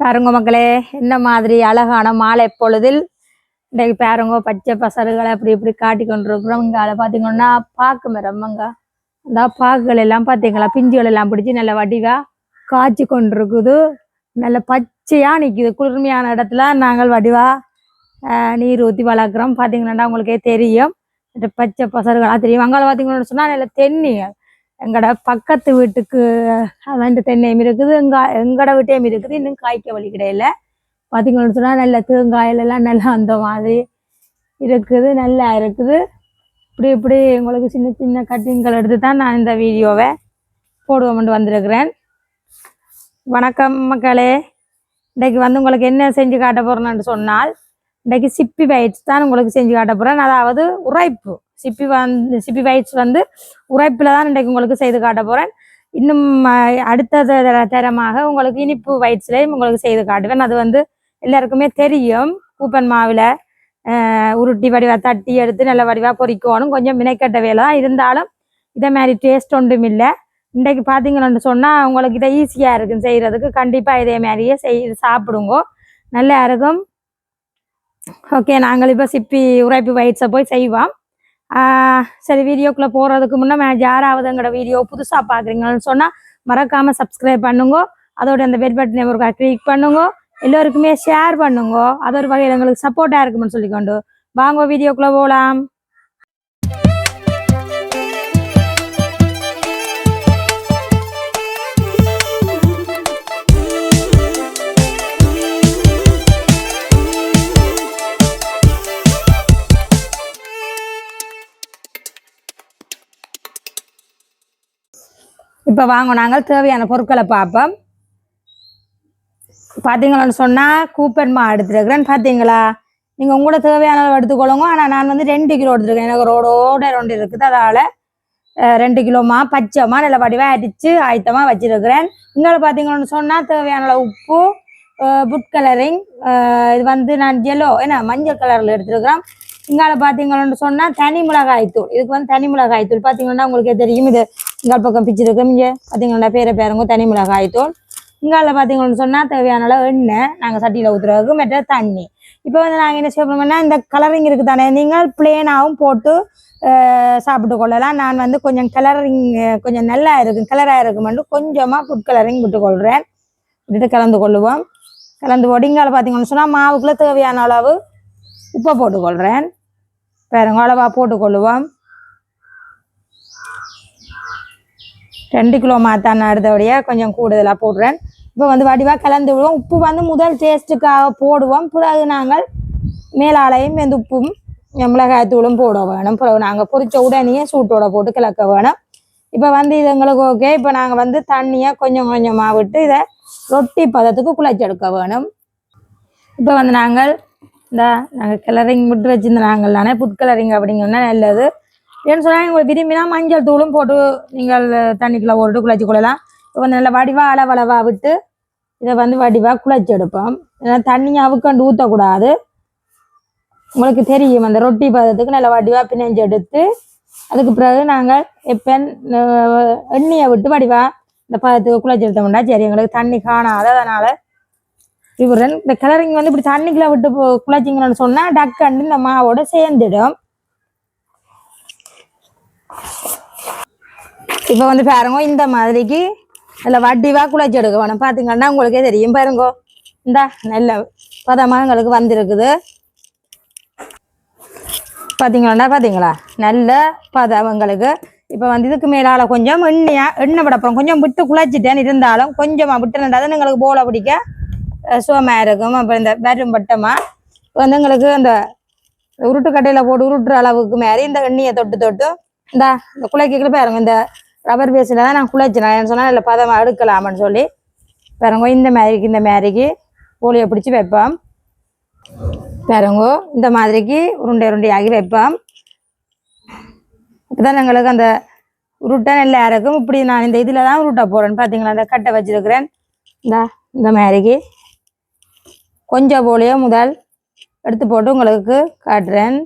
பாருங்க மக்களே என்ன மாதிரி அழகான மாலை பொழுதில் இன்றைக்கு பாருங்க பச்சை பசறுகளை அப்படி இப்படி காட்டி கொண்டிருக்கிறோம். இங்க அதை பார்த்தீங்கன்னா பாக்கு மரம்ங்க அந்த பாக்குகள் எல்லாம் பார்த்தீங்களா? பிஞ்சுகள் எல்லாம் பிடிச்சி நல்ல வடிவா காய்ச்சி கொண்டிருக்குது. நல்ல பச்சையா நிக்குது. குளிர்மையான இடத்துல நாங்கள் வடிவா நீர் ஊற்றி வளர்க்குறோம். பார்த்தீங்கன்னா உங்களுக்கே தெரியும். பச்சை பசறுகளா தெரியும். அங்கே பார்த்தீங்கன்னு சொன்னா நல்ல தென்னி எங்கட பக்கத்து வீட்டுக்கு அவன் தென்னையும் இருக்குது எங்க எங்கட வீட்டையும் இருக்குது இன்னும் காய்க்க வழி கிடையில. பார்த்தீங்கன்னு சொன்னா நல்ல தேங்காயிலெல்லாம் நல்லா அந்த மாதிரி இருக்குது நல்லா இருக்குது. இப்படி இப்படி உங்களுக்கு சின்ன சின்ன கட்டிங்கள் எடுத்து தான் நான் இந்த வீடியோவை போடுவோம்னு வந்திருக்கிறேன். வணக்கம் மக்களே. இன்றைக்கு வந்து உங்களுக்கு என்ன செஞ்சு காட்ட போகிறேன்னு சொன்னால் இன்றைக்கு சிப்பி பயிற்சி தான் உங்களுக்கு செஞ்சு காட்ட போறேன். அதாவது உரைப்பு. சிப்பி வந்து சிப்பி வைட்ஸ் வந்து உரைப்பில் தான் இன்றைக்கு உங்களுக்கு செய்து காட்ட போகிறேன் இன்னும் அடுத்த தரமாக உங்களுக்கு இனிப்பு வயிற்றுலையும் உங்களுக்கு செய்து காட்டுவேன். அது வந்து எல்லாருக்குமே தெரியும். கூப்பன் மாவில் உருட்டி வடிவாக தட்டி எடுத்து நல்ல வடிவாக பொறிக்கணும். கொஞ்சம் மினைக்கட்ட வேலை தான். இருந்தாலும் இதை மாதிரி டேஸ்ட் ஒன்றும் இல்லை. இன்றைக்கு பார்த்தீங்கன்னு சொன்னால் உங்களுக்கு இதை ஈஸியாக இருக்கும் செய்கிறதுக்கு கண்டிப்பாக இதே மாதிரியே செய் சாப்பிடுங்க. நல்லா இருக்கும். ஓகே நாங்கள் இப்போ சிப்பி உரைப்பு வயிற்றை போய் செய்வோம். சரி வீடியோக்குள்ளே போகிறதுக்கு முன்னே யாராவது எங்களோட வீடியோ புதுசாக பார்க்குறீங்கன்னு சொன்னால் மறக்காமல் சப்ஸ்கிரைப் பண்ணுங்க. அதோட அந்த பெல் பட்டனை ஒரு கிளிக் பண்ணுங்க. எல்லோருக்குமே ஷேர் பண்ணுங்க. அது ஒரு வகையில் எங்களுக்கு சப்போர்ட்டாக இருக்கும்னு சொல்லிக்கொண்டு. வாங்க வீடியோக்குள்ளே போகலாம் இப்போ வாங்க நாங்கள் தேவையான பொருட்களை பார்ப்போம். பார்த்தீங்களான்னு சொன்னால் கூப்பன் மா பார்த்தீங்களா நீங்கள் உங்களோட தேவையான அளவு எடுத்துக்கொள்ளுங்க. ஆனால் நான் வந்து ரெண்டு கிலோ எடுத்துருக்கேன். எனக்கு ரோடோட ரெண்டு இருக்குது. அதால் ரெண்டு கிலோமா பச்சைமா நல்ல வடிவாக அடித்து ஆயத்தமாக வச்சுருக்கிறேன். இங்கே பார்த்தீங்கன்னு சொன்னால் தேவையான அளவு உப்பு புட் கலரிங் இது வந்து நான் ஜெல்லோ என்ன மஞ்சள் கலரில் எடுத்துருக்கிறேன் இங்கால பார்த்தீங்கன்னு சொன்னால் தனி மிளகாய் தூள் இதுக்கு வந்து தனி மிளகாய் தூள் பார்த்தீங்கன்னா உங்களுக்கே தெரியும். இது இங்கால் பக்கம் பிச்சிருக்கோம். இங்கே பார்த்தீங்கன்னா பேரை பேரங்க தனி மிளகாய் தூள் இங்கால பார்த்தீங்கன்னு சொன்னால் தேவையான அளவு எண்ணெய். நாங்கள் சட்டியில் ஊற்றுறதுக்கு மற்ற தண்ணி. இப்போ வந்து நாங்கள் என்ன செய்யணும்னா இந்த கலரிங் இருக்குது தானே நீங்கள் பிளேனாகவும் போட்டு சாப்பிட்டு கொள்ளலாம். நான் வந்து கொஞ்சம் கலரிங் கொஞ்சம் நல்லா இருக்கும் கலராக இருக்குமென்று கொஞ்சமாக ஃபுட் கலரிங் விட்டுக்கொள்கிறேன் விட்டுட்டு கலந்து கொள்ளுவோம். கலந்து போட்டு இங்கால பார்த்தீங்கன்னு சொன்னால் மாவுக்குள்ளே தேவையான அளவு உப்பை போட்டுக்கொள்கிறேன் பாருங்க அளவாக போட்டுக்கொள்ளுவோம் ரெண்டு கிலோ மாத்தான் அடுத்தபடியாக கொஞ்சம் கூடுதலாக போடுறேன். இப்போ வந்து வடிவாக கலந்து விடுவோம். உப்பு வந்து முதல் டேஸ்ட்டுக்காக போடுவோம். பிறகு நாங்கள் மேலாலையும் இந்த உப்பும் மிளகாய்த்தூளும் போட வேணும். பிறகு நாங்கள் பொரிச்ச உடனே சூட்டோட போட்டு கிளக்க வேணும். இப்போ வந்து இது எங்களுக்கு ஓகே இப்போ நாங்கள் வந்து தண்ணியை கொஞ்சம் கொஞ்சமாக விட்டு இதை ரொட்டி பதத்துக்கு குழைச்செடுக்க வேணும். இப்போ வந்து நாங்கள் இந்த நாங்கள் கிளரிங் விட்டு வச்சுருந்த நாங்கள் தானே ஃபுட் கலரிங் அப்படிங்கன்னா நல்லது. ஏன்னு சொன்னால் உங்களுக்கு விரும்பினா மஞ்சள் தூளும் போட்டு நீங்கள் தண்ணிக்குள்ளே போட்டு குழச்சி கொள்ளலாம். இப்போ வந்து நல்லா வடிவாக அளவளவாக விட்டு இதை வந்து வடிவாக குழச்சி எடுப்போம். ஏன்னா தண்ணியை அவுக்கண்டு ஊற்றக்கூடாது உங்களுக்கு தெரியும் அந்த ரொட்டி பதத்துக்கு நல்லா வடிவாக பிணைஞ்சு எடுத்து அதுக்கு பிறகு நாங்கள் எப்போ எண்ணெயை விட்டு வடிவாக இந்த பதத்துக்கு குழச்சி எடுத்தோம்னா சரி எங்களுக்கு தண்ணி காணாது. அதனால் இவரன் இந்த கலரிங் வந்து இப்படி தண்ணிக்குள்ளே விட்டு குழச்சிங்கன்னு சொன்னால் டக்குன்னு இந்த மாவோட சேர்ந்துடும். இப்போ வந்து பாருங்க இந்த மாதிரிக்கு நல்ல வடிவா குழச்சி எடுக்க வேணும். பார்த்தீங்கன்னா உங்களுக்கே தெரியும் பாருங்க. இந்த நல்ல பதமாக எங்களுக்கு வந்திருக்குது. பார்த்தீங்களா பார்த்தீங்களா நல்ல பதம் எங்களுக்கு இப்போ வந்து இதுக்கு மேலால கொஞ்சம் எண்ணெயா எண்ணெய் விடப்போம் கொஞ்சம் விட்டு குழச்சிட்டேன் இருந்தாலும் கொஞ்சமாக விட்டு ரெண்டாவது எங்களுக்கு போல பிடிக்க சுகமாக இருக்கும். அப்புறம் இந்த வெறும் பட்டமா வந்து எங்களுக்கு அந்த உருட்டு கட்டையில் போட்டு உருட்டுற அளவுக்கு மாதிரி இந்த எண்ணெயை தொட்டு தொட்டு இந்த இந்த குழைக்கிற பாருங்க இந்த ரப்பர் பேஸில் தான் நான் குழைச்சினேன். சொன்னால் இல்லை பதமாக எடுக்கலாம்னு சொல்லி. பாருங்க இந்த மாதிரிக்கு இந்த மாதிரிக்கு கோழியை பிடிச்சி வைப்போம். பாருங்க இந்த மாதிரிக்கு உருண்டை உருண்டையாகி வைப்போம். இப்போதான் எங்களுக்கு அந்த உருட்டை நல்லா இருக்கும் இப்படி நான் இந்த இதில் தான் உருட்டை போடுறேன். பார்த்தீங்களா அந்த கட்டை வச்சுருக்கிறேன். இந்த இந்த மாதிரிக்கு கொஞ்சம் போலியோ முதல் எடுத்து போட்டு உங்களுக்கு காட்டுறேன்.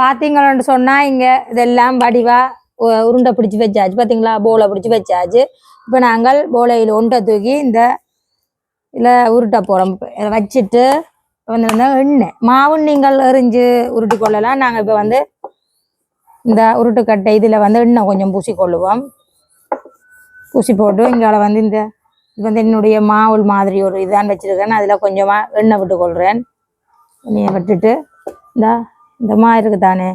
பார்த்தீங்கன்னு சொன்னால் இங்கே இதெல்லாம் வடிவாக உருண்டை பிடிச்சி வச்சாச்சு. பார்த்தீங்களா போலை பிடிச்சி வச்சாச்சு. இப்போ நாங்கள் போலையில் ஒன்றை தூக்கி இந்த இதில் உருட்டை போகிறோம் இதை வச்சுட்டு வந்து எண்ணெய். மாவும் நீங்கள் எரிஞ்சு உருட்டி கொள்ளலாம். நாங்கள் இப்போ வந்து இந்த உருட்டுக்கட்டை இதில் வந்து எண்ணெய் கொஞ்சம் பூசி கொள்ளுவோம். பூசி போட்டு இங்கால வந்து இந்த இது வந்து என்னுடைய மாவுள் மாதிரி ஒரு இதான் வச்சிருக்கேன். அதில் கொஞ்சமாக எண்ணெய் விட்டு கொள்கிறேன் எண்ணெயை விட்டுட்டு இந்த இந்த மாதிரி இருக்குது தானே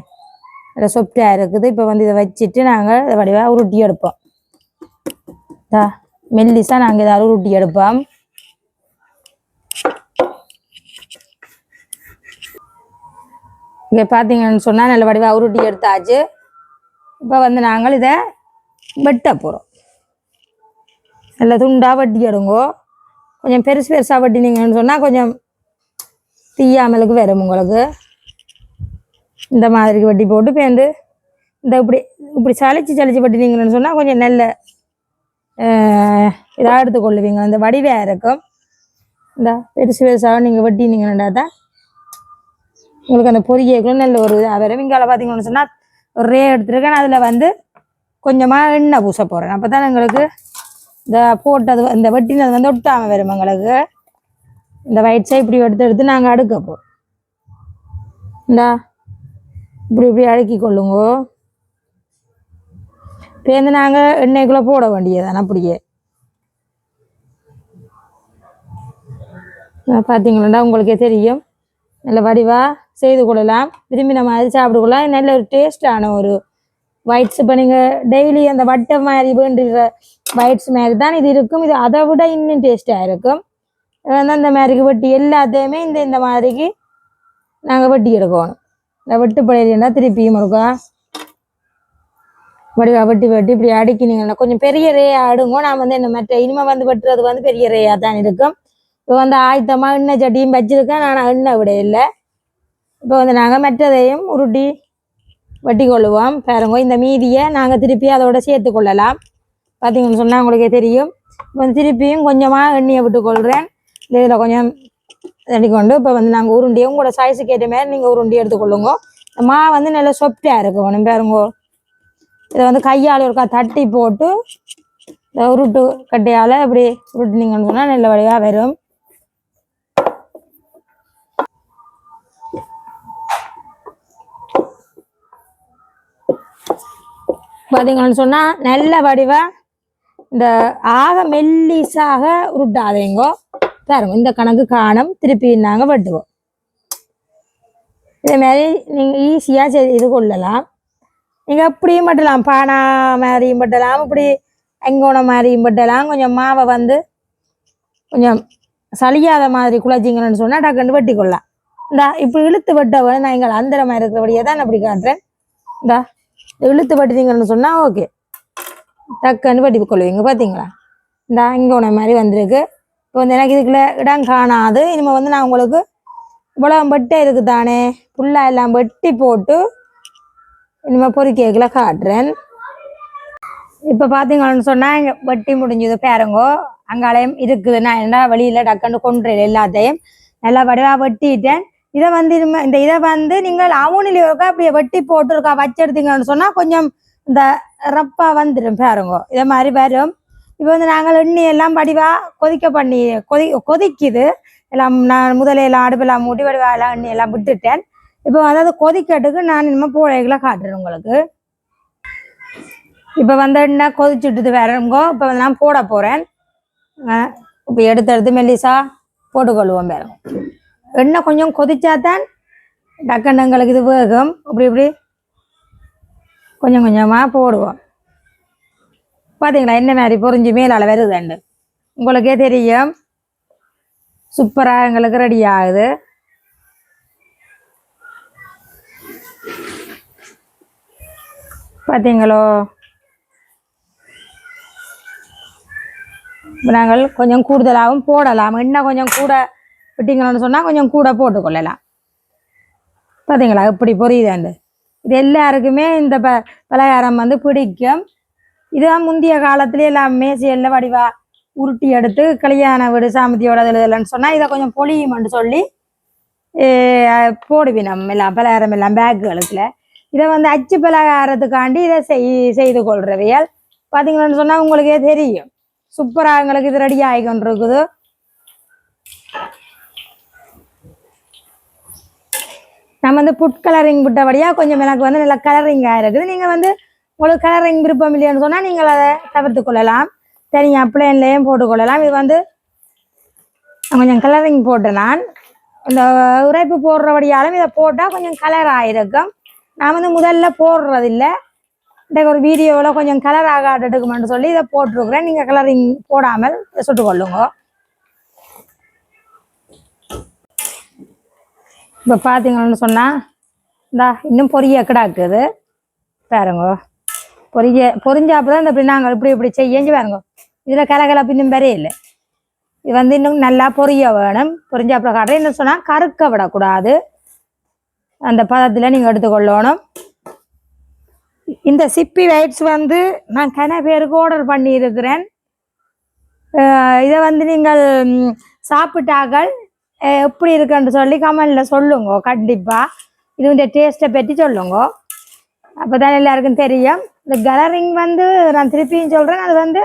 நல்லா சொப்டாக இருக்குது. இப்போ வந்து இதை வச்சுட்டு நாங்கள் இதை வடிவாக உருட்டி எடுப்போம். தா மெல்லிஸாக நாங்கள் இதை உருட்டி எடுப்போம். இங்கே பார்த்தீங்கன்னு சொன்னால் நல்ல வடிவாக உருட்டி எடுத்தாச்சு. இப்போ வந்து நாங்கள் இதை வெட்ட போகிறோம் நல்ல துண்டாக வட்டி எடுங்கோ. கொஞ்சம் பெருசு பெருசாக வட்டினீங்கன்னு சொன்னால் கொஞ்சம் தீயாமலுக்கு வரும் உங்களுக்கு. இந்த மாதிரி வட்டி போட்டு பேந்து இந்த இப்படி இப்படி சளிச்சு சளிச்சு வட்டினீங்கன்னு சொன்னால் கொஞ்சம் நல்ல இதாக எடுத்துக்கொள்ளுவீங்க. இந்த வடிவாக இருக்கும். இந்த பெருசு பெருசாக நீங்கள் வட்டினீங்கன்னா தான் உங்களுக்கு அந்த பொரியக்குள்ள நல்ல ஒரு இதாக வரும். இங்கால பார்த்தீங்கன்னு சொன்னால் ஒரு ரே எடுத்துருக்கேன். அதில் வந்து கொஞ்சமாக எண்ணெய் பூச போகிறேன் அப்போ தான் எங்களுக்கு இந்த போட்டது இந்த வெட்டினது வந்து ஒட்டாமல் வரும் எங்களுக்கு. இந்த வயிற்றை இப்படி எடுத்து எடுத்து நாங்கள் அடுக்க போகிறோம் இந்தா இப்படி இப்படி அடுக்கி கொள்ளுங்கோ. பேருந்து நாங்கள் எண்ணெய்க்குள்ளே போட வேண்டியதானே அப்படியே. பார்த்தீங்களா உங்களுக்கே தெரியும். நல்ல வடிவாக செய்து கொள்ளலாம். விரும்பின மாதிரி கொள்ளலாம் நல்ல ஒரு டேஸ்டான ஒரு ஒயிட்ஸ் இப்போ நீங்கள் டெய்லி அந்த வட்டை மாதிரி வேண்டுகிற ஒயிட்ஸ் மாதிரி தான் இது இருக்கும். இது அதை விட இன்னும் டேஸ்ட்டாக இருக்கும். வந்து அந்த மாதிரிக்கு வெட்டி எல்லாத்தையுமே இந்த இந்த மாதிரிக்கு நாங்கள் வெட்டி எடுக்கணும். இல்லை வெட்டு பழையினா திருப்பியும் இருக்கா வடிவா வெட்டி வெட்டி இப்படி அடிக்கினீங்கன்னா கொஞ்சம் பெரிய ரேயா அடுங்க. நான் வந்து என்ன மற்ற இனிமே வந்து வெட்டுறது வந்து பெரிய ரேயா தான் இருக்கும். இப்போ வந்து ஆயத்தமாக எண்ணெய் சட்டியும் வச்சிருக்கேன். நான் எண்ணெய் விட இல்லை. இப்போ வந்து நாங்கள் மற்றதையும் உருட்டி வெட்டி கொள்ளுவோம். பாருங்க இந்த மீதியை நாங்கள் திருப்பி அதோட சேர்த்து கொள்ளலாம். பார்த்தீங்கன்னு சொன்னால் உங்களுக்கே தெரியும். இப்போ வந்து திருப்பியும் கொஞ்சமாக எண்ணெயை விட்டு கொள்கிறேன் இதில் கொஞ்சம் கொண்டு இப்போ வந்து நாங்கள் உருண்டியை உங்களோட சைஸுக்கு ஏற்ற மாதிரி நீங்கள் உருண்டி எடுத்துக்கொள்ளுங்க. இந்த மா வந்து நல்லா சொப்டாக இருக்கும் ஒன்று பாருங்க. இதை வந்து கையால் ஒருக்கா தட்டி போட்டு இந்த உருட்டு கட்டையால் இப்படி உருட்டுனீங்கன்னு சொன்னால் நல்ல வடிவாக வரும். பார்த்தீங்கன்னு சொன்னால் நல்ல வடிவாக இந்த ஆக மெல்லிசாக உருட்டாதீங்கோ. பாருங்க இந்த கணக்கு காணும். திருப்பி நாங்கள் வெட்டுவோம். இதே மாதிரி நீங்கள் ஈஸியாக செய்து கொள்ளலாம். நீங்கள் அப்படியும் பட்டலாம் பானா மாதிரியும் பட்டலாம் இப்படி அங்கோண மாதிரியும் பட்டலாம் கொஞ்சம் மாவை வந்து கொஞ்சம் சளியாத மாதிரி குழச்சிங்கன்னு சொன்னால் டக்குன்னு வெட்டி கொள்ளலாம் இந்தா இப்போ இழுத்து வெட்டவன் நான் எங்கள் அந்தரமாக இருக்கிறபடியே தான் அப்படி காட்டுறேன். இந்தா இழுத்து வெட்டினீங்கன்னு சொன்னால் ஓகே டக்குன்னு வெட்டி கொள்வீங்க பார்த்தீங்களா இந்த அங்கோண மாதிரி வந்திருக்கு. இப்போ வந்து எனக்கு இதுக்குள்ள இடம் காணாது. இனிமேல் வந்து நான் உங்களுக்கு இவ்வளோ வெட்டை இருக்கு தானே? புல்லா எல்லாம் வெட்டி போட்டு இனிமேல் பொறிக்கேக்கில் காட்டுறேன். இப்போ பார்த்தீங்கன்னு சொன்னால் இங்கே வெட்டி முடிஞ்சது பேரங்கோ. அங்காலயம் இருக்குது. நான் என்ன வழியில் டக்குன்னு கொண்டுறேன் எல்லாத்தையும். நல்லா வடிவாக வெட்டிட்டேன். இதை வந்து இனிமே இந்த இதை வந்து நீங்கள் அவனிலையோக்கா இருக்கா அப்படியே வெட்டி போட்டு இருக்கா வச்செடுத்தீங்கன்னு சொன்னால் கொஞ்சம் இந்த ரப்பா வந்துடும் பாருங்க. இதை மாதிரி வரும். இப்போ வந்து நாங்கள் எண்ணி எல்லாம் வடிவாக கொதிக்க பண்ணி கொதி கொதிக்குது. எல்லாம் நான் முதலையெல்லாம் அடுப்பெல்லாம் மூட்டி வடிவா எல்லாம் எண்ணி எல்லாம் விட்டுட்டேன். இப்போ அதாவது கொதிக்கட்டுக்கு நான் இனிமேல் பூழைகளை காட்டுறேன் உங்களுக்கு. இப்போ வந்து என்ன கொதிச்சுட்டுது வேறங்கோ இப்போ நான் போட போகிறேன் இப்போ எடுத்து எடுத்து மெல்லிசா போட்டுக்கொள்வோம் வேற. எண்ணெய் கொஞ்சம் கொதிச்சாதான் டக்குன்னு எங்களுக்கு இது வேகும். அப்படி இப்படி கொஞ்சம் கொஞ்சமாக போடுவோம். பார்த்தீங்களா என்ன மாதிரி பொறிஞ்சு மேலால் வருதுண்டு. உங்களுக்கே தெரியும். சூப்பராக எங்களுக்கு ரெடி ஆகுது. பார்த்தீங்களோ நாங்கள் கொஞ்சம் கூடுதலாகவும் போடலாம். இன்னும் கொஞ்சம் கூட விட்டிங்களோன்னு சொன்னால் கொஞ்சம் கூட போட்டுக்கொள்ளலாம் பார்த்தீங்களா இப்படி புரியுதாண்டு. இது எல்லாருக்குமே இந்த ப பலகாரம் வந்து பிடிக்கும். இதுதான் முந்தைய காலத்துல எல்லாம் மேசையில் வடிவா உருட்டி எடுத்து கல்யாண வீடு சாமத்தியோட எழுதலன்னு சொன்னால் இதை கொஞ்சம் பொழியுமென்று சொல்லி போடுவேன் நம்ம எல்லாம் பலகாரம் எல்லாம் பேக்குகளுக்குல இதை வந்து அச்சு பலகாரத்துக்காண்டி இதை செய் செய்து கொள்றவையால் பார்த்தீங்கன்னு சொன்னால் உங்களுக்கே தெரியும். சூப்பராக எங்களுக்கு இது ரெடி ஆகிக்கொண்டு இருக்குது நம்ம வந்து புட் கலரிங் விட்டபடியா கொஞ்சம் எனக்கு வந்து நல்லா கலரிங் ஆயிருக்குது நீங்க வந்து உங்களுக்கு கலரிங் விருப்பம் இல்லைன்னு சொன்னால் நீங்கள் அதை தவிர்த்து கொள்ளலாம். சரிங்க பிளேன்லேயும் போட்டுக்கொள்ளலாம் இது வந்து கொஞ்சம் கலரிங் போட்டேன் நான். இந்த உரைப்பு போடுறபடியாலும் இதை போட்டால் கொஞ்சம் கலர் ஆகிருக்கும் நான் வந்து முதல்ல போடுறதில்ல. இன்றைக்கு ஒரு வீடியோவில் கொஞ்சம் கலர் ஆகாட்டு எடுக்குமென்னு சொல்லி இதை போட்டிருக்கிறேன். நீங்கள் கலரிங் போடாமல் இதை சுட்டுக்கொள்ளுங்க இப்போ பார்த்தீங்கன்னு சொன்னால் இந்தா இன்னும் பொரிய கிடாக்குது. பாருங்க. பொரிய பொரிஞ்சாப்புதான் இந்த இப்படி நாங்கள் இப்படி இப்படி செய்யஞ்சு பாருங்க. இதில் கலகலப்பு இன்னும் பெரிய இல்லை. இது வந்து இன்னும் நல்லா பொரிய வேணும். பொரிஞ்சாப்புல காட்டுறேன் என்ன சொன்னால் கருக்க விடக்கூடாது. அந்த பதத்தில் நீங்கள் எடுத்துக்கொள்ளணும். இந்த சிப்பி வைட்ஸ் வந்து நான் கன பேருக்கு ஆர்டர் பண்ணியிருக்கிறேன். இதை வந்து நீங்கள் சாப்பிட்டாக்கள் எப்படி இருக்குன்னு சொல்லி கமெண்ட்ல சொல்லுங்க. கண்டிப்பா. இதுடைய டேஸ்ட்டை பற்றி சொல்லுங்க. அப்போதான் எல்லாருக்கும் தெரியும். இந்த கலரிங் வந்து நான் திருப்பியும் சொல்கிறேன் அது வந்து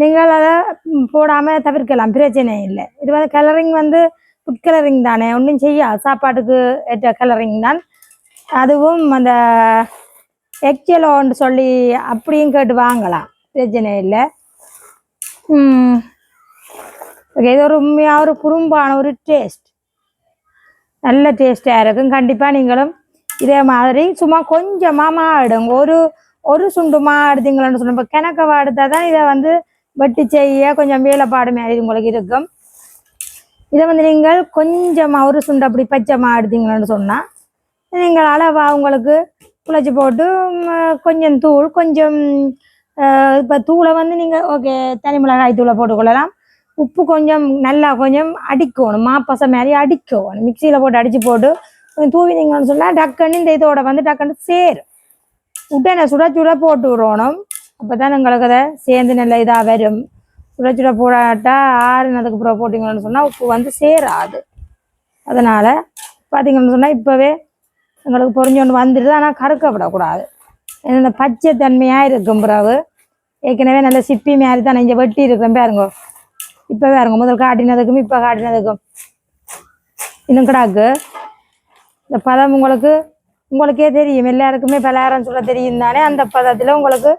நீங்கள் அதை போடாமல் தவிர்க்கலாம். பிரச்சனை இல்லை. இது வந்து கலரிங் வந்து ஃபுட் கலரிங் தானே. ஒன்றும் செய்யா சாப்பாட்டுக்கு ஏற்ற கலரிங் தான். அதுவும் அந்த எக்ஜலோன்னு சொல்லி அப்படியும் கேட்டு வாங்கலாம். பிரச்சனை இல்லை. இது ஒரு உண்மையாக ஒரு குறும்பான ஒரு டேஸ்ட் நல்ல டேஸ்ட்டாக இருக்கும். கண்டிப்பாக நீங்களும் இதே மாதிரி சும்மா கொஞ்சமாக மாடுங்க ஒரு ஒரு சுண்டு மா எடுத்தீங்களன்னு சொன்ன இப்போ கிணக்க எடுத்தால் தான் இதை வந்து வெட்டி செய்ய கொஞ்சம் வேலைப்பாடு மாதிரி உங்களுக்கு இருக்கும். இதை வந்து நீங்கள் கொஞ்சமாக ஒரு சுண்டு அப்படி பச்சை மா சொன்னால் நீங்கள் அளவா உங்களுக்கு குழச்சி போட்டு கொஞ்சம் தூள் கொஞ்சம் இப்போ தூளை வந்து நீங்கள் ஓகே தனி மிளகாய் தூளை போட்டுக்கொள்ளலாம். உப்பு கொஞ்சம் நல்லா கொஞ்சம் அடிக்கணும். மாப்பசம் மாதிரி அடிக்கணும். மிக்சியில் போட்டு அடித்து போட்டு கொஞ்சம் தூவினீங்கன்னு சொன்னால் டக்குன்னு இந்த இதோட வந்து டக்குன்னு சேரும். உடனே சுட சுட போட்டு விடணும் அப்போ தான் உங்களுக்கு அதை சேர்ந்து நல்ல இதாக வரும் சுட சுட போடாட்டா ஆறுனதுக்கு அப்புறம் போட்டிங்கன்னு சொன்னால் உப்பு வந்து சேராது அதனால் பார்த்தீங்கன்னு சொன்னால் இப்போவே எங்களுக்கு பொறிஞ்சோண்டு வந்துடுது ஆனால் கருக்க விடக்கூடாது இந்த பச்சை தன்மையாக இருக்கும் பிறகு ஏற்கனவே நல்ல சிப்பி மாதிரி தான் இங்கே வெட்டி இருக்கிறேன் பாருங்க இப்போ பாருங்க முதல் காட்டினதுக்கும் இப்போ காட்டினதுக்கும் இன்னும் கிடாக்கு இந்த பதம் உங்களுக்கு உங்களுக்கே தெரியும். எல்லாருக்குமே பலகாரம் சொல்ல தெரியும் தானே? அந்த பதத்தில் உங்களுக்கு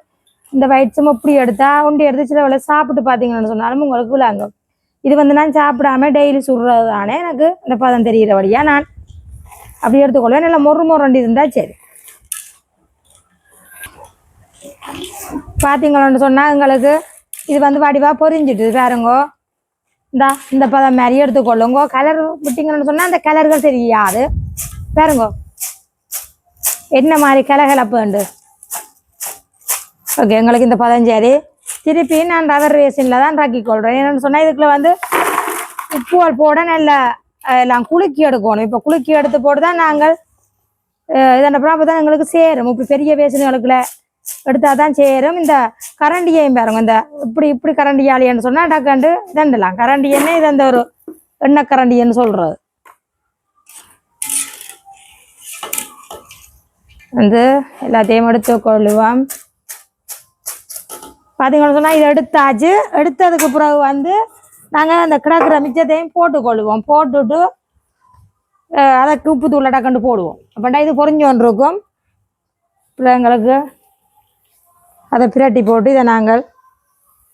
இந்த வயிற்று இப்படி எடுத்தா உண்டி எடுத்து சில வேலை சாப்பிட்டு பார்த்தீங்கன்னு சொன்னாலும் உங்களுக்கு விளங்கும். இது வந்து நான் சாப்பிடாம டெய்லி சுடுறது தானே எனக்கு இந்த பதம் தெரிகிறபடியா நான் அப்படி எடுத்துக்கொள்வேன். நல்லா மொறு மொரண்டி இருந்தால் சரி. பார்த்தீங்களோன்னு சொன்னால் எங்களுக்கு இது வந்து வடிவாக பொரிஞ்சிட்டு பாருங்கோ. இந்தா இந்த பதம் மாதிரி எடுத்துக்கொள்ளுங்கோ. கலர் விட்டிங்கன்னு சொன்னால் அந்த கலர்கள் தெரியாது பாருங்கோ. என்ன மாதிரி கலகலப்புண்டு ஓகே எங்களுக்கு இந்த பதம் திருப்பி நான் ரவர் ரேஷனில் தான் ரக்கி கொள்கிறேன் என்னன்னு சொன்னால் இதுக்குள்ள வந்து உப்பு போட நல்ல எல்லாம் குலுக்கி எடுக்கணும். இப்போ குலுக்கி எடுத்து போட்டு தான் நாங்கள் இதன் அப்புறம் தான் எங்களுக்கு சேரும். இப்படி பெரிய பேசுனங்களுக்குள்ள எடுத்தால் தான் சேரும். இந்த கரண்டியையும் பாருங்க இந்த இப்படி இப்படி கரண்டியாளின்னு சொன்னால் டக்காண்டு இதண்டலாம் கரண்டி என்ன இது அந்த ஒரு எண்ணெய் கரண்டின்னு சொல்றது. வந்து எல்லாத்தையும் எடுத்து கொள்ளுவோம். பார்த்தீங்கன்னு சொன்னால் இதை எடுத்தாச்சு எடுத்ததுக்கு பிறகு வந்து நாங்கள் அந்த கிடக்கிற மிச்சத்தையும் போட்டுக்கொள்ளுவோம் போட்டுட்டு அதை உப்பு தூள் டக்கண்டு போடுவோம். அப்படின்னா இது பொறிஞ்சோன் இருக்கும் பிள்ளைங்களுக்கு அதை பிரட்டி போட்டு இதை நாங்கள்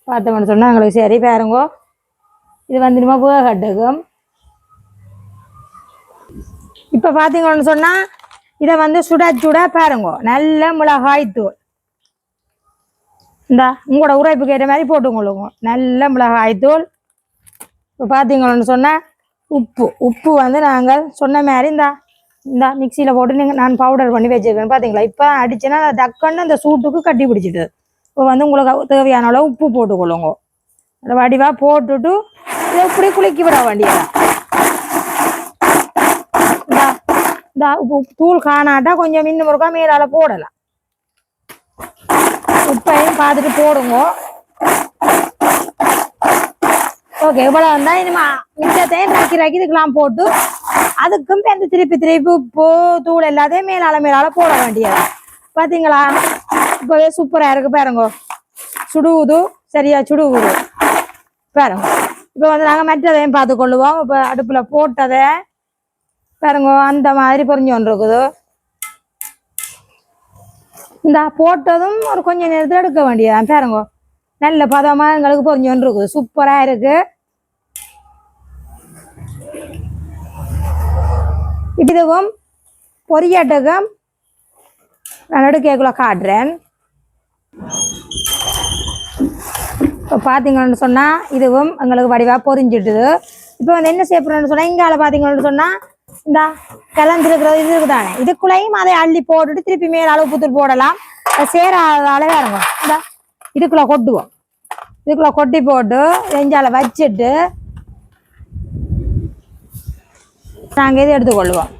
பார்த்தோம்னு சொன்னால் எங்களுக்கு சரி பாருங்கோ. இது வந்து நம்ம வேகட்டுக்கும். இப்போ பார்த்தீங்கன்னு சொன்னால் இதை வந்து சுட சுட பாருங்க. நல்ல மிளகாய் தூள். இந்தா உங்களோட உரைப்புக்கு ஏற்ற மாதிரி போட்டுக்கொள்ளுங்க நல்ல மிளகாய் தூள். இப்போ பார்த்தீங்கன்னு சொன்னால் உப்பு. உப்பு வந்து நாங்கள் சொன்ன மாதிரி இந்த இந்த மிக்சியில் போட்டு நீங்கள் நான் பவுடர் பண்ணி வச்சிருக்கேன். பார்த்தீங்களா இப்போ அடிச்சேன்னா டக்குன்னு அந்த சூட்டுக்கு கட்டி பிடிச்சிட்டு இப்போ வந்து உங்களுக்கு தேவையான அளவு உப்பு போட்டுக்கொள்ளுங்க. அதை வடிவாக போட்டுட்டு இதை இப்படி குளிக்க விட வேண்டியதான் இந்தா இந்த தூள் காணாட்டா கொஞ்சம் இன்னும் முறுக்கா மேலால போடலாம் உப்பையும் பார்த்துட்டு போடுங்க ஓகே இவ்வளோ வந்தா இனிமா மிச்சத்தையும் ரக்கி ரக்கி இதுக்கெல்லாம் போட்டு அதுக்கும் இந்த திருப்பி திருப்பி உப்பு தூள் எல்லாத்தையும் மேலால மேலால போட வேண்டியது பார்த்தீங்களா இப்போவே சூப்பராக இருக்கு பாருங்க சுடுவுது சரியா சுடுவுது பாருங்க இப்போ வந்து நாங்கள் மற்றதையும் பார்த்து கொள்ளுவோம் இப்போ அடுப்பில் போட்டதை பாருங்க அந்த மாதிரி பொறிஞ்சு கொண்டு இருக்குது இந்த போட்டதும் ஒரு கொஞ்ச நேரத்தில் எடுக்க வேண்டியதான் பாருங்க நல்ல பதமாக எங்களுக்கு பொறிஞ்சு கொண்டு இருக்குது சூப்பராக இருக்கு. இதுவும் பொரியட்டுக்கும் நான் எடுக்கக்குள்ள காட்டுறேன். இப்போ பார்த்தீங்கன்னு சொன்னால் இதுவும் எங்களுக்கு வடிவாக பொரிஞ்சிட்டுது இப்போ வந்து என்ன செய்யப்படுறோம்னு சொன்னால் இங்கால பார்த்தீங்கன்னு சொன்னால் இந்த கலந்துருக்கிறது இது இருக்குதானே? இதுக்குள்ளேயும் அதை அள்ளி போட்டுட்டு திருப்பி மேலே அளவு புத்தூர் போடலாம். சேராத சேராதால இருக்கும் இந்த இதுக்குள்ளே கொட்டுவோம். இதுக்குள்ளே கொட்டி போட்டு செஞ்சால வச்சுட்டு நாங்கள் இது எடுத்துக்கொள்வோம்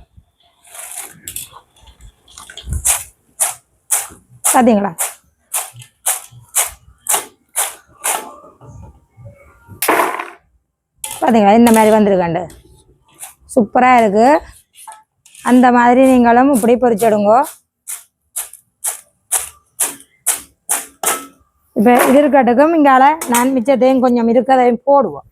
பார்த்தீங்களா பார்த்தீங்களா இந்த மாதிரி வந்திருக்காண்டு. சூப்பராக இருக்குது அந்த மாதிரி நீங்களும் இப்படி பொரிச்சிடுங்கோ இப்போ இது இருக்கட்டுக்கும் இங்கால நான் மிச்சத்தையும் கொஞ்சம் இருக்கதையும் போடுவோம்.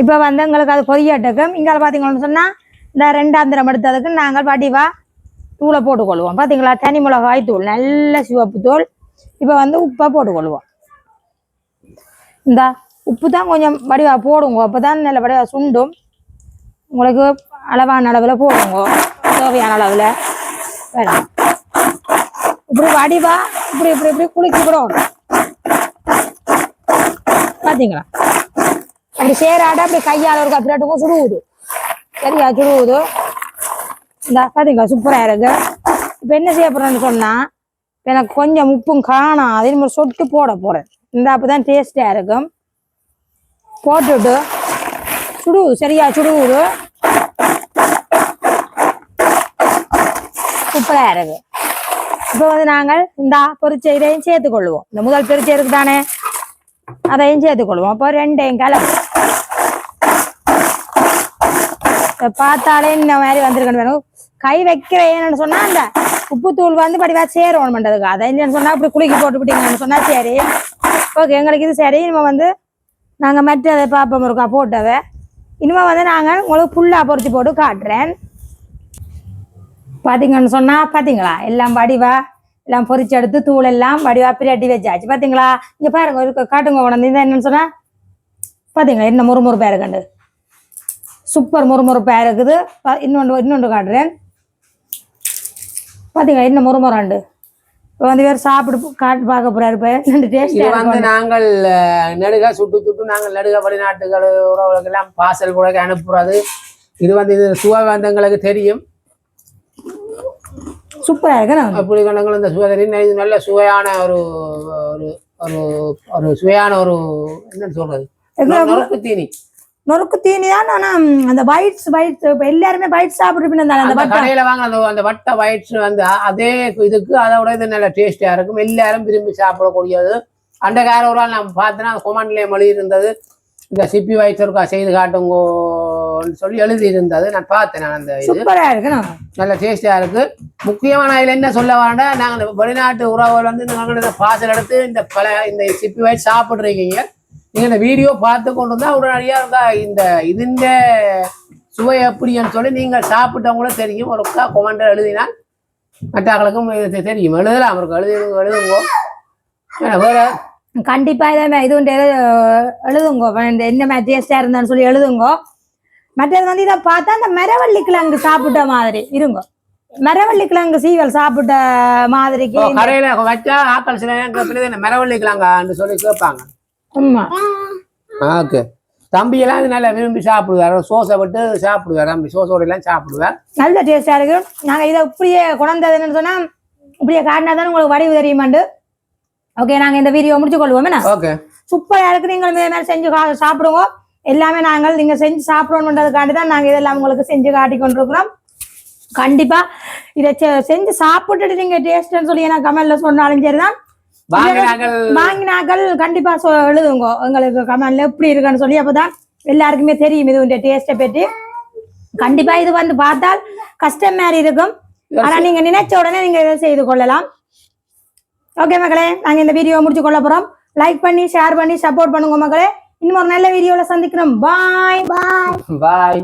இப்போ வந்து எங்களுக்கு அது பொரியட்டுக்கும் இங்கால பார்த்தீங்கன்னு சொன்னால் இந்த ரெண்டாந்திரம் எடுத்ததுக்கு நாங்கள் வடிவா தூளை போட்டுக்கொள்வோம். பார்த்தீங்களா தனி மிளகாய் தூள் நல்ல சிவப்பு தூள். இப்போ வந்து உப்பை போட்டுக்கொள்வோம். இந்த உப்பு தான் கொஞ்சம் வடிவா போடுங்க. அப்போ தான் நல்ல வடிவா சுண்டும். உங்களுக்கு அளவான அளவில் போடுங்க. தேவையான அளவில். வேணும். இப்படி வடிவா இப்படி இப்படி இப்படி குளிக்க கூட விடணும். பார்த்தீங்களா அப்படி சேராட அப்படி கையால் ஒரு கப்பிராட்டுக்கும் சுடுவுது சரியா சுடுவது இந்த பார்த்தீங்களா சூப்பராக இருக்கு. இப்போ என்ன செய்ய போகிறேன்னு சொன்னால் எனக்கு கொஞ்சம் உப்பும் காணும். அதே மாதிரி சொட்டு போட போகிறேன் இந்த அப்போ தான் டேஸ்டாக இருக்கும் போட்டுட்டு சுடுவது சரியா சுடுவது சூப்பராக இருக்கு. இப்போ வந்து நாங்கள் இந்த பொரிச்சை இதையும் சேர்த்துக்கொள்வோம். இந்த முதல் பொரிச்ச இருக்கு தானே அதையும் சேர்த்துக்கொள்வோம். அப்போ ரெண்டையும் கலந்து இதை பார்த்தாலே இந்த மாதிரி வந்திருக்கணும் வேணும் கை வைக்கிறேன்னு சொன்னா அந்த உப்புத்தூள் வந்து படிவா சேரணும் பண்றதுக்கு அதை இல்லைன்னு சொன்னா இப்படி குலுக்கி போட்டுவிட்டீங்கன்னு சொன்னா சரி. ஓகே எங்களுக்கு இது சரி. இனிமே வந்து நாங்க மற்றதை பார்ப்போம் இருக்கா போட்டதை. இனிமே வந்து நாங்க உங்களுக்கு புல்லா பொரிச்சு போட்டு காட்டுறேன். பாத்தீங்கன்னு சொன்னா பாத்தீங்களா? எல்லாம் வடிவா எல்லாம் பொரிச்சு எடுத்து தூள் எல்லாம் வடிவா பிரட்டி வச்சாச்சு. பாத்தீங்களா? இங்க பாருங்க காட்டுங்க உடனே. என்னன்னு சொன்னா பாத்தீங்களா? என்ன முறுமுறுப்பா இருக்கண்டு சூப்பர் முறுமுறுப்பா இருக்குது. இன்னொன்று இன்னொன்று காட்டுறேன். பாத்தீங்களா என்ன முறுமுறாண்டு. இப்போ வந்து வேறு சாப்பிடு காட்டு பார்க்க போறாரு இப்போ ரெண்டு டேஸ்ட் வந்து நாங்கள் நெடுக சுட்டு சுட்டு நாங்கள் நெடுக வெளிநாட்டுகள் உறவுகளுக்கு எல்லாம் பார்சல் கூட அனுப்புறது. இது வந்து இது எங்களுக்கு தெரியும். சூப்பரா இருக்கு அப்படி கணங்கள் இந்த இது நல்ல சுவையான ஒரு ஒரு ஒரு ஒரு சுவையான ஒரு என்னன்னு சொல்றது? நொறுக்கு தீனி. நொறுக்கு தீனி தான் ஆனா அந்த பைட்ஸ் இப்போ எல்லாருமே பைட்ஸ் சாப்பிட்டு அந்த கடையில வாங்க அந்த அந்த வட்ட வயிற்று வந்து அதே இதுக்கு அதோட இது நல்ல டேஸ்டியா இருக்கும். எல்லாரும் விரும்பி சாப்பிடக்கூடியது. அந்த கார ஒரு நாள் நான் பார்த்தேன்னா கொமாண்ட்லேயே மொழி இருந்தது இந்த சிப்பி வயிற்றுக்கா செய்து காட்டுங்கோன்னு சொல்லி எழுதி இருந்தது நான் பார்த்தேன் நான் அந்த இது. நல்ல டேஸ்டியா இருக்கு. முக்கியமான இதுல என்ன சொல்ல வேண்டாம் நாங்க இந்த வெளிநாட்டு உறவுகள் வந்து நாங்கள் பார்சல் எடுத்து இந்த பல இந்த சிப்பி வயிற்று சாப்பிட்றீங்க. நீங்க இந்த வீடியோ பார்த்து கொண்டு வந்தா உடனடியா இருந்தா இந்த இதுஇந்த சுவை எப்படின்னு சொல்லி நீங்கள் சாப்பிட்டவங்களும் தெரியும். ஒரு கொமெண்ட் எழுதினால் மற்றவர்களுக்கும் தெரியும். எழுதலாம். அவருக்கு எழுதி எழுதுங்க. வேற கண்டிப்பா இதை இது எழுதுங்க. இந்த என்ன மாதிரி டேஸ்டா இருந்தான்னு சொல்லி எழுதுங்க. மற்றது வந்து இதை பார்த்தா அந்த மரவள்ளி கிழங்கு சாப்பிட்ட மாதிரி. இருங்க. மரவள்ளி கிழங்கு சீவல் சாப்பிட்ட மாதிரிக்கு கடையில வச்சா ஆக்கள் சில என்ன மரவள்ளிக்கலாங்கன்னு சொல்லி கேட்பாங்க. ஆமா ஓகே. தம்பி எல்லாம் இது நல்லா விரும்பி சாப்பிடுவார். சோஸை விட்டு சாப்பிடுவார். தம்பி சோஸோட எல்லாம் சாப்பிடுவார். நல்ல டேஸ்டா இருக்கு. நாங்க இதை இப்படியே குழந்தது என்னன்னு சொன்னா இப்படியே காட்டினா தான் உங்களுக்கு வடிவு தெரியுமாண்டு? ஓகே நாங்க இந்த வீடியோ முடிச்சு கொள்வோம். ஓகே. சூப்பரா இருக்கு. நீங்கள் இதே மாதிரி செஞ்சு சாப்பிடுங்க. எல்லாமே நாங்கள் நீங்க செஞ்சு சாப்பிடணுன்றதுக்காண்டி தான் நாங்க இதெல்லாம் உங்களுக்கு செஞ்சு காட்டி கொண்டிருக்கிறோம். கண்டிப்பா இதை செஞ்சு சாப்பிட்டுட்டு நீங்க டேஸ்ட்னு சொல்லி எனக்கு கமெண்ட்ல சொன்னாலும் சரிதான். வாங்கினார்கள். கண்டிப்பா எழுதுங்க. உங்களுக்கு கமெண்ட்ல எப்படி இருக்குன்னு சொல்லி அப்பதான் எல்லாருக்குமே தெரியும். இது டேஸ்ட்டை பற்றி கண்டிப்பா இது வந்து பார்த்தால் கஷ்டம் மாதிரி இருக்கும். ஆனா நீங்க நினைச்ச உடனே நீங்க இதை செய்து கொள்ளலாம். ஓகே மக்களே நாங்க இந்த வீடியோ முடிச்சு கொள்ள போறோம். லைக் பண்ணி ஷேர் பண்ணி சப்போர்ட் பண்ணுங்க மக்களே. இன்னும் ஒரு நல்ல வீடியோல சந்திக்கிறோம். பாய் பாய் பாய்